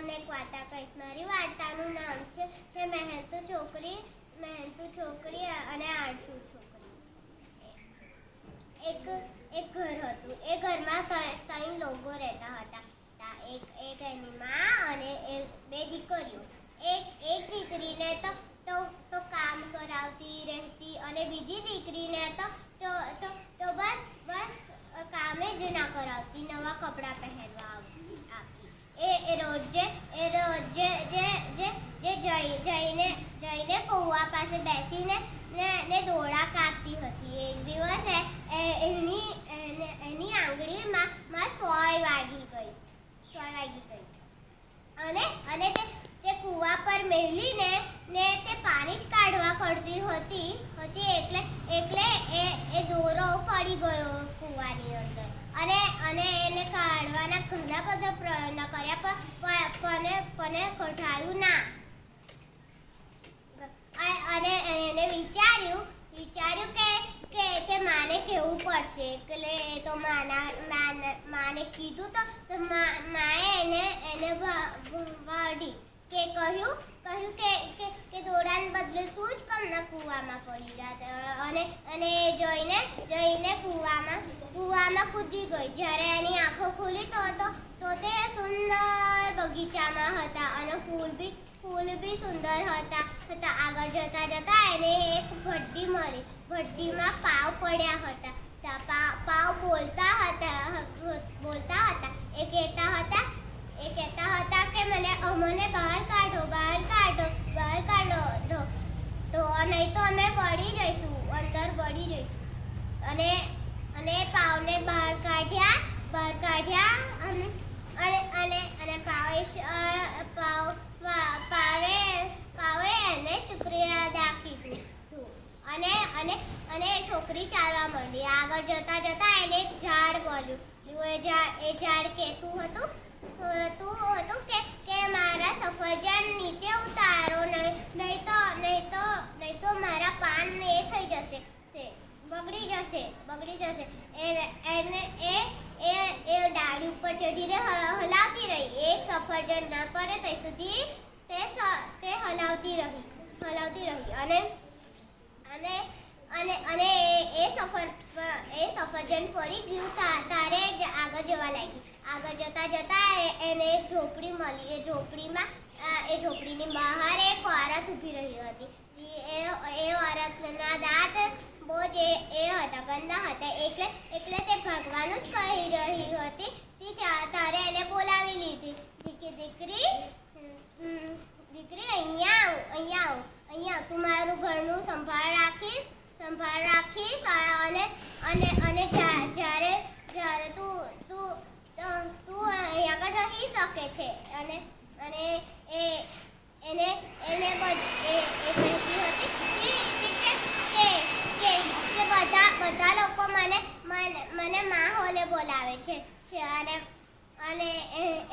તમને એક વાર્તા કહીશ. મારી વાર્તાનું નામ છે છે મહેનતુ છોકરી મહેનતુ છોકરી અને આળસુ છોકરી. એક એક ઘર હતું. એ ઘરમાં ત્રણ લોકો રહેતા હતા. એક એક એની માં અને એક બે દીકરીઓ. એક એક દીકરીને તો તો તો કામ કરાવતી રહેતી અને બીજી દીકરીને તો તો તો બસ બસ કામે જ ના કરાવતી, નવા કપડાં પહેરવા આપતી. એ એ રોજે એ રોજે જે જે જે જઈ, જઈને જઈને કૌવા પાસે બેસીને ને ને દોડા કાપતી હતી. એક દિવસ એની, એને- આંગળીમાં, માં સોય વાગી ગઈ. સોય વાગી ગઈ. અને અને તે તે કૂવા પર મેલીને ને તે પાણી જ કાઢવા કરતી હતી હતી એટલે એટલે એ પડી ગયો કૂવાની અંદર. અને અને એને કાઢવાના ઘણા બધા પ્રયત્ન કર્યા, પણ પણ પણ કઢાયું ના. અને એને વિચાર્યું વિચાર્યું કે કે કે માને કેવું પડશે? એટલે એ તો માના, માને કીધું તો માએ એને એને વાઢી. કે કહ્યું કહ્યું કે કે દોરાને બદલે તું જ કમના કૂવામાં પડી જાત. અને અને જોઈને, જઈને કૂવામાં કૂવામાં કૂદી ગઈ. જ્યારે એની આંખો ખુલી તો તો તો તે સુંદર બગીચામાં હતા અને ફૂલ બી ફૂલ બી સુંદર હતા હતા. આગળ જતા જતા એને એક ભટ્ટી મળી. ભટ્ટીમાં પાવ પડ્યા હતા. પાવ બોલતા હતા હ- બોલતા હતા એ કહેતા હતા એ કહેતા હતા કે મને અમને બહાર કાઢો બહાર કાઢો બહાર કાઢો તો તો નહીં તો અમે પડી જઈશું, અંદર પડી જઈશું. અને અને પાવને બહાર કાઢ્યા બહાર કાઢ્યા અને અને અને અને પાવે પાવ પાવે પાવે એને શુક્રિયા કીધું અને અને અને છોકરી ચાલવા માંડી. આગળ જતા જતા એને એક ઝાડ બોલ્યું એ ઝાડ એ ઝાડ કહેતું હતું તું હતું કે કે મારા સફરજન નીચે ઉતારો નહીં નહીં તો નહીં તો નહીં તો મારા પાન એ થઈ જશે છે બગડી જશે જશે એ એને, એ એ એ ડાળી ઉપર ચડીને હલાવતી રહી. એક સફરજન ના પડે ત્યાં સુધી તે તે હલાવતી રહી હલાવતી રહી. અને અને અને અને એ- સફર, એ સફરજન ફરી ગયું તારે જ આગળ જવા લાગી. આગળ જતા જતા એને એક ઝોપડી મળી. એ ઝોપડીમાં એ ઝોપડીની બહાર એક ઓરત ઊભી રહી હતી. એ એ ઓરતના દાંત બહુ જ એ હતા ગંદા હતા, એટલે એટલે તે ભગવાન જ કહી રહી હતી. તારે એને બોલાવી લીધી. કે દીકરી દીકરી, અહીંયા આવ અહીંયા આવ, અહીંયા તું મારું ઘરનું સંભાળ રાખીશ સંભાળ રાખીશ અને અને અને જ્યારે જ્યારે તું તું તું- અહીંયા આગળ રહી શકે છે. અને અને એ, એને એને બધી હતી. કે બધા બધા લોકો મને મને માહોલે બોલાવે છે. છે અને અને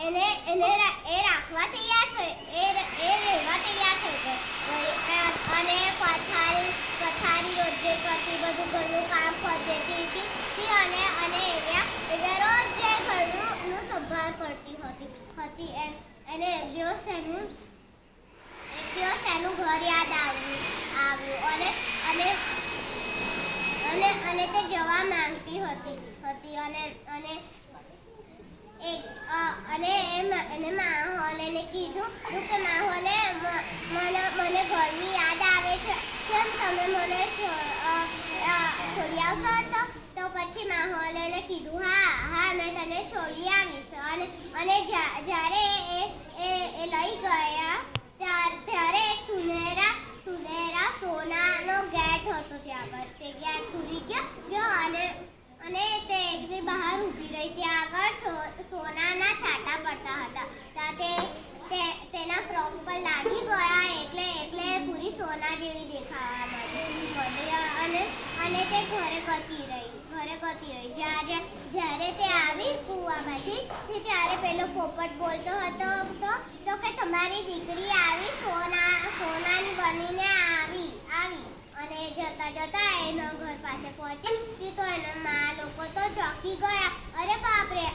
એને એને એ રાખવા તૈયાર થઈ એ એ રહેવા તૈયાર થઈ ગઈ અને પથારી પથારી રોજે કરતી, બધું ઘરનું કામ કરતી હતી અને અને એવા રોજ જે ઘરનું સંભાળ કરતી હતી હતી એમ. એને એક દિવસ એનું, એક દિવસ એનું ઘર યાદ આવ્યું આવ્યું. અને અને તે જવા માંગતી હતી હતી અને અને એક અને એને માહોલ એને કીધું કે માહોલે મને મને ઘરની યાદ આવે છે. કેમ તમે મને છોડી આવશો તો? તો પછી માહોલે એને કીધું, હા હા, મેં તને છોડી આવીશ. અને અને જ્યારે એ એ લઈ ગયા ત્યાર- ત્યારે એક સુનેરા સુનેરા સોનાનો ગેટ હતો ત્યાં પર તે ગેટ ખુલી ગયો. ગયો અને અને તે એકલી બહાર ઊભી રહી. ત્યાં આગળ સોનાના છાંટા પડતા હતા. ત્યાં તે તેના ફ્રોક પર લાગી ગયા એટલે એટલે પૂરી સોના જેવી દેખાવા માંડી. અને અને તે ઘરે ગતી રહી, ઘરે ગતી રહી. જ્યારે જ્યારે તે આવી કૂવામાંથી ત્યારે પેલો પોપટ બોલતો હતો, તો કે તમારી દીકરી આવી સોના સોનાની બનીને આવી આવી અને જતા એનો ઘર પાસે પહોંચ્યા તો એના મા લોકો તો ચોકી ગયા. અરે બાપરે!